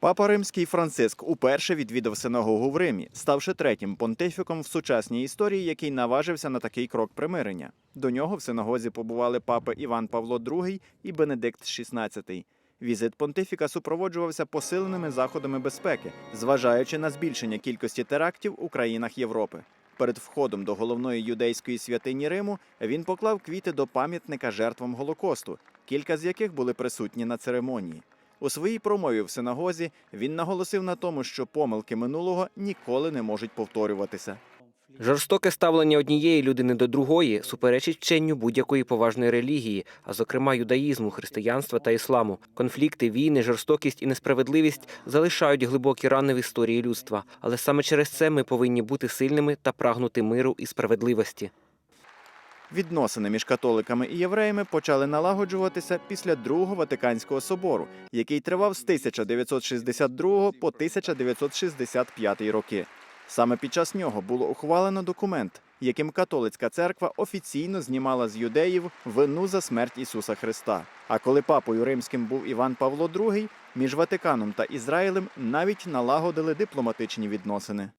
Папа Римський Франциск уперше відвідав синагогу в Римі, ставши третім понтифіком в сучасній історії, який наважився на такий крок примирення. До нього в синагозі побували папи Іван Павло II і Бенедикт XVI. Візит понтифіка супроводжувався посиленими заходами безпеки, зважаючи на збільшення кількості терактів у країнах Європи. Перед входом до головної юдейської святині Риму він поклав квіти до пам'ятника жертвам Голокосту, кілька з яких були присутні на церемонії. У своїй промові в синагозі він наголосив на тому, що помилки минулого ніколи не можуть повторюватися. Жорстоке ставлення однієї людини до другої суперечить вченню будь-якої поважної релігії, а зокрема юдаїзму, християнства та ісламу. Конфлікти, війни, жорстокість і несправедливість залишають глибокі рани в історії людства. Але саме через це ми повинні бути сильними та прагнути миру і справедливості. Відносини між католиками і євреями почали налагоджуватися після Другого Ватиканського собору, який тривав з 1962 по 1965 роки. Саме під час нього було ухвалено документ, яким католицька церква офіційно знімала з юдеїв вину за смерть Ісуса Христа. А коли папою римським був Іван Павло II, між Ватиканом та Ізраїлем навіть налагодили дипломатичні відносини.